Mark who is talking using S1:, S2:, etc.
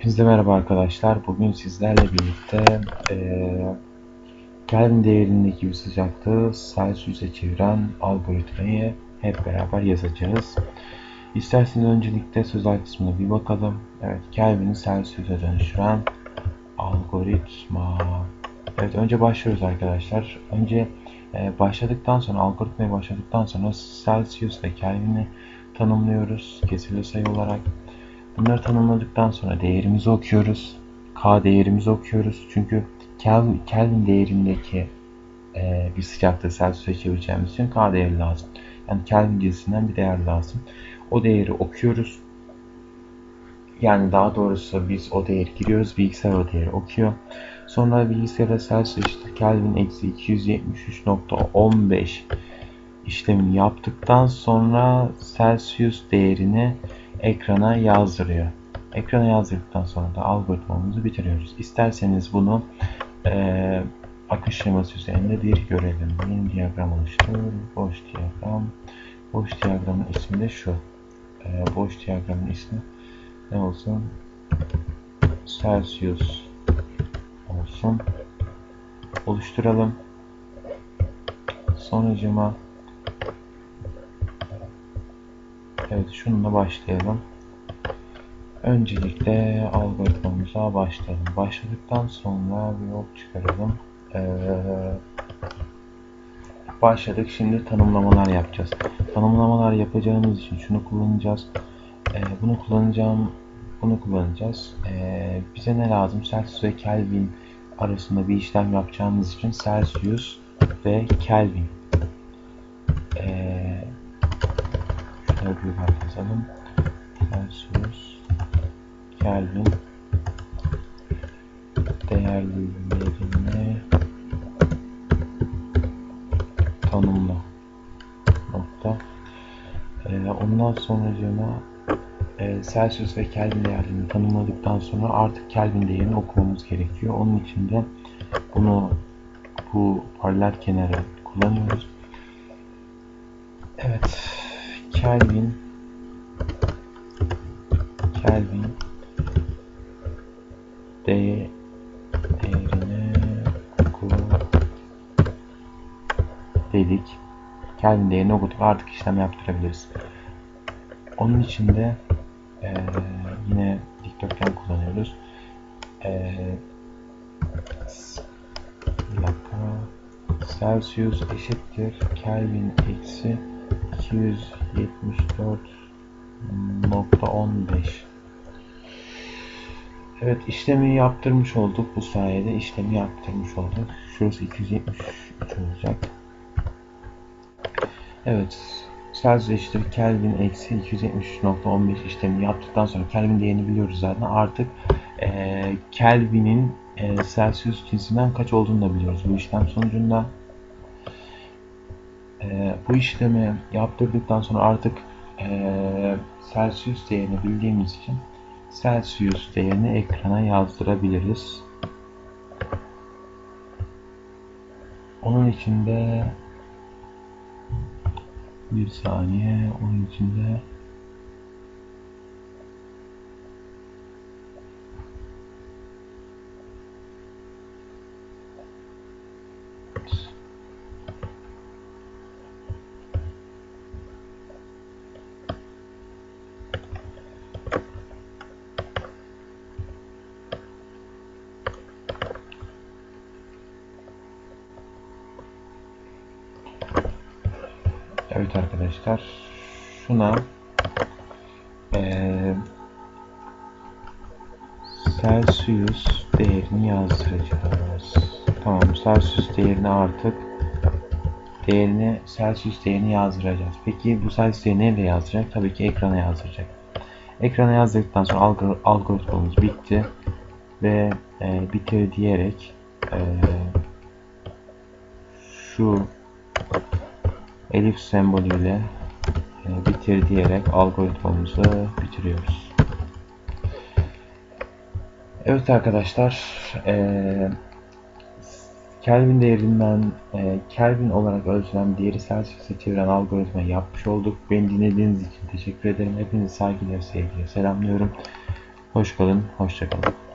S1: Hepinize merhaba arkadaşlar. Bugün sizlerle birlikte eee Kelvin değerindeki bir sıcaklığı Celsius'e çeviren algoritmayı hep beraber yazacağız. İsterseniz öncelikle sözel kısmına bir bakalım. Evet, Kelvin'i Celsius'e dönüştüren algoritma. Evet, önce başlıyoruz arkadaşlar. Önce e, başladıktan sonra, algoritmaya başladıktan sonra Celsius ve Kelvin'i tanımlıyoruz kesirli sayı olarak. Bunları tanımladıktan sonra değerimizi okuyoruz. K değerimizi okuyoruz. Çünkü Kelvin, değerindeki e, bir sıcaklığı Celsius'a çevireceğimiz için K değeri lazım. Yani Kelvin cinsinden bir değer lazım. O değeri okuyoruz. Yani daha doğrusu biz o değeri giriyoruz. Bilgisayar o değeri okuyor. Sonra bilgisayara Celsius eşittir Kelvin eksi 273.15 işlemini yaptıktan sonra Celsius değerini ekrana yazdırıyor. Ekrana yazdırdıktan sonra da algoritmamızı bitiriyoruz. İsterseniz bunu e, akış şeması üzerinde bir görelim. Yeni diyagram oluştur. Boş diyagram. Boş diyagramın ismi de şu. E, boş diyagramın ismi ne olsun? Celsius olsun. Oluşturalım. Sonucuma Evet şununla başlayalım. Öncelikle algoritmamıza başlayalım. Başladıktan sonra bir ok çıkaralım. Ee, başladık. Şimdi tanımlamalar yapacağız. Tanımlamalar yapacağımız için şunu kullanacağız. Ee, bunu kullanacağım. Bunu kullanacağız. Ee, bize ne lazım? Celsius ve Kelvin arasında bir işlem yapacağımız için Celsius ve Kelvin. Şöyle bir harf yazalım. Celsius Kelvin değerlerini tanımla nokta. Ee, ondan sonracığıma e, Celsius ve Kelvin değerlerini tanımladıktan sonra artık Kelvin değerini okumamız gerekiyor. Onun için de bunu bu paralel kenarı kullanıyoruz. Evet. Kelvin Kelvin değerini oku dedik. Kelvin değerini okuduk. Artık işlem yaptırabiliriz. Onun için de e, yine dikdörtgen kullanıyoruz. E, bir dakika. Celsius eşittir Kelvin eksi 274.15 Evet işlemi yaptırmış olduk. Bu sayede işlemi yaptırmış olduk. Şurası 273 olacak. Evet. Celsius eşittir Kelvin eksi 273.15 işlemi yaptıktan sonra Kelvin değerini biliyoruz zaten. Artık e, Kelvin'in e, Celsius cinsinden kaç olduğunu da biliyoruz bu işlem sonucunda. E, bu işlemi yaptırdıktan sonra artık e, Celsius değerini bildiğimiz için Celsius değerini ekrana yazdırabiliriz. Onun için de bir saniye onun için Evet arkadaşlar şuna e, Celsius değerini yazdıracağız. Tamam Celsius değerini artık değerini Celsius değerini yazdıracağız. Peki bu Celsius değerini nereye yazdıracak? Tabii ki ekrana yazdıracak. Ekrana yazdıktan sonra algor algoritmamız bitti ve e, bitir diyerek e, şu elif sembolüyle e, bitir diyerek algoritmamızı bitiriyoruz. Evet arkadaşlar e, Kelvin değerinden e, Kelvin olarak ölçülen değeri Celsius'a çeviren algoritmayı yapmış olduk. Beni dinlediğiniz için teşekkür ederim. Hepinizi saygıyla sevgiyle selamlıyorum. Hoş kalın, hoşça kalın.